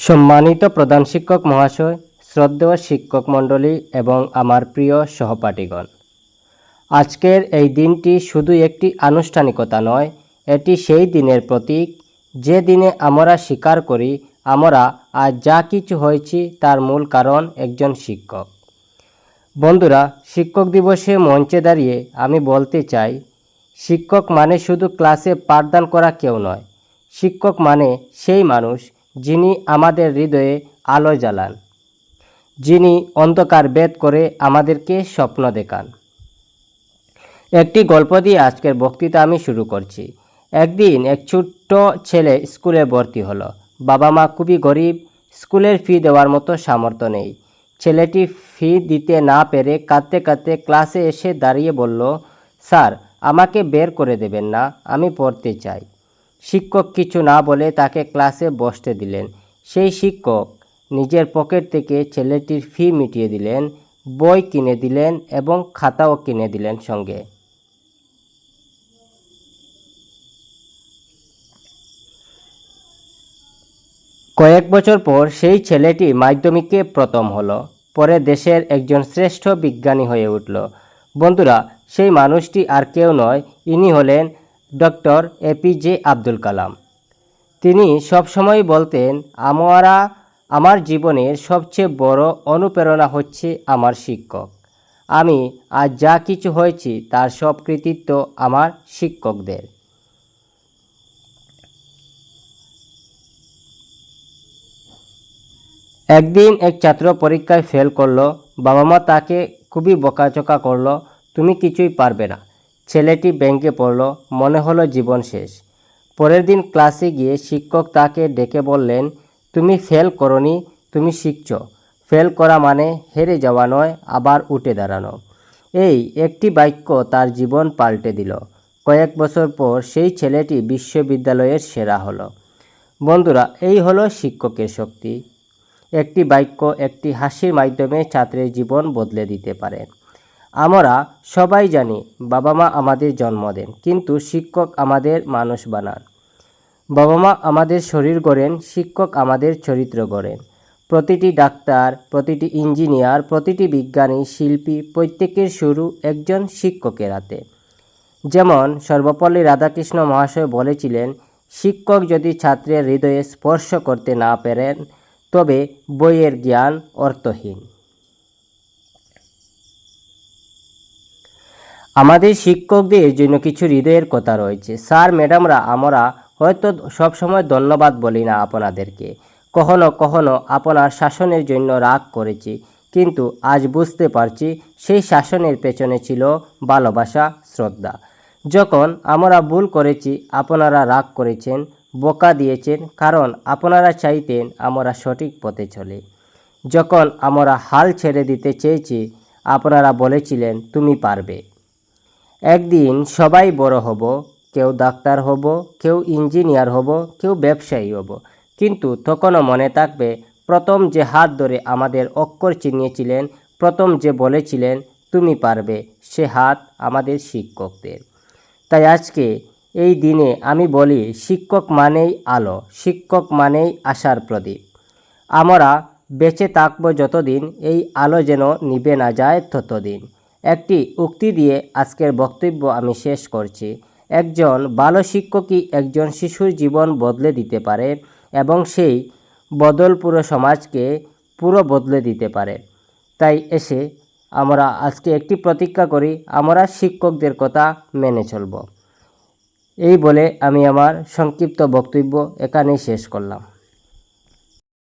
সম্মানিত প্রধান শিক্ষক মহাশয়, শ্রদ্ধেয় শিক্ষক মণ্ডলী এবং আমার প্রিয় সহপাঠীগণ। আজকের এই দিনটি শুধু একটি আনুষ্ঠানিকতা নয়, এটি সেই দিনের প্রতীক। যে দিনে আমরা স্বীকার করি, আমরা আজ যা কিছু হয়েছি তার মূল কারণ একজন শিক্ষক। বন্ধুরা, শিক্ষক দিবসে মঞ্চে দাঁড়িয়ে আমি বলতে চাই, শিক্ষক মানে শুধু ক্লাসে পাঠদান করা কেউ নয়। শিক্ষক মানে সেই মানুষ যিনি আমাদের হৃদয়ে আলো জ্বালান, যিনি অন্ধকার বেদ করে আমাদেরকে স্বপ্ন দেখান। একটি গল্প দিয়ে আজকের বক্তৃতা আমি শুরু করছি। একদিন এক ছোট্ট ছেলে স্কুলে ভর্তি হলো। বাবা মা খুবই গরিব, স্কুলের ফি দেওয়ার মতো সামর্থ্য নেই। ছেলেটি ফি দিতে না পেরে কাঁদতে কাঁদতে ক্লাসে এসে দাঁড়িয়ে বলল, স্যার, আমাকে বের করে দেবেন না, আমি পড়তে চাই। শিক্ষক কিছু না বলে তাকে ক্লাসে বসতে দিলেন। সেই শিক্ষক নিজের পকেট থেকে ছেলেটির ফি মিটিয়ে দিলেন, বই কিনে দিলেন এবং খাতাও কিনে দিলেন সঙ্গে। কয়েক বছর পর সেই ছেলেটি মাধ্যমিকে প্রথম হলো। পরে দেশের একজন শ্রেষ্ঠ বিজ্ঞানী হয়ে উঠল। বন্ধুরা, সেই মানুষটি আর কেউ নয়, ইনি হলেন ডক্টর এপিজে আব্দুল কালাম। তিনি সবসময় বলতেন, আমরা, আমার জীবনের সবচেয়ে বড় অনুপ্রেরণা হচ্ছে আমার শিক্ষক। আমি আজ যা কিছু হয়েছি তার সব কৃতিত্ব আমার শিক্ষকদের। একদিন এক ছাত্র পরীক্ষায় ফেল করল, বাবা মা তাকে খুবই বকাচকা করল, তুমি কিছুই পারবে না। ছেলেটি ব্যাংকে পড়ল, মনে হলো জীবন শেষ। পরের দিন ক্লাসে গিয়ে শিক্ষক তাকে ডেকে বললেন, তুমি ফেল করনি, তুমি শিখছ। ফেল করা মানে হেরে যাওয়া নয়, আবার উঠে দাঁড়ানো। এই একটি বাক্য তার জীবন পাল্টে দিল। কয়েক বছর পর সেই ছেলেটি বিশ্ববিদ্যালয়ের সেরা হলো। বন্ধুরা, এই হলো শিক্ষকের শক্তি। একটি বাক্য একটি হাসির মাধ্যমে ছাত্রের জীবন বদলে দিতে পারে। আমরা সবাই জানি বাবা মা আমাদের জন্ম দেন, কিন্তু শিক্ষক আমাদের মানুষ বানান। বাবা মা আমাদের শরীর গড়েন, শিক্ষক আমাদের চরিত্র গড়েন। প্রতিটি ডাক্তার, প্রতিটি ইঞ্জিনিয়ার, প্রতিটি বিজ্ঞানী, শিল্পী, প্রত্যেকের শুরু একজন শিক্ষকের হাতে। যেমন সর্বপল্লী রাধাকৃষ্ণ মহাশয় বলেছিলেন, শিক্ষক যদি ছাত্রের হৃদয়ে স্পর্শ করতে না পারেন, তবে বইয়ের জ্ঞান অর্থহীন। আমাদের শিক্ষকদের জন্য কিছু হৃদয়ের কথা রয়েছে। স্যার, ম্যাডামরা, আমরা হয়তো সবসময় ধন্যবাদ বলি না আপনাদেরকে। কখনো কখনো আপনার শাসনের জন্য রাগ করেছি, কিন্তু আজ বুঝতে পারছি সেই শাসনের পেছনে ছিল ভালোবাসা, শ্রদ্ধা। যখন আমরা ভুল করেছি, আপনারা রাগ করেছেন, বোকা দিয়েছেন, কারণ আপনারা চাইতেন আমরা সঠিক পথে চলে। যখন আমরা হাল ছেড়ে দিতে চেয়েছি, আপনারা বলেছিলেন, তুমি পারবে। একদিন সবাই বড় হব, কেউ ডাক্তার হব, কেউ ইঞ্জিনিয়ার হব, কেউ ব্যবসায়ী হব। কিন্তু তখনও মনে থাকবে, প্রথম যে হাত ধরে আমাদের অক্ষর চিনিয়েছিলেন, প্রথম যে বলেছিলেন, তুমি পারবে সে হাত আমাদের শিক্ষকদের। তাই আজকে এই দিনে আমি বলি, শিক্ষক মানেই আলো, শিক্ষক মানেই আশার প্রদীপ। আমরা বেঁচে থাকব যতদিন, এই আলো যেন নিবে না যায় ততদিন। একটি উক্তি দিয়ে আজকের বক্তব্য আমি শেষ করছি। একজন ভালো শিক্ষকই একজন শিশুর জীবন বদলে দিতে পারে এবং সেই বদল পুরো সমাজকে পুরো বদলে দিতে পারে। তাই এসে আমরা আজকে একটি প্রতিজ্ঞা করি, আমরা শিক্ষকদের কথা মেনে চলব। এই বলে আমি আমার সংক্ষিপ্ত বক্তব্য এখানেই শেষ করলাম।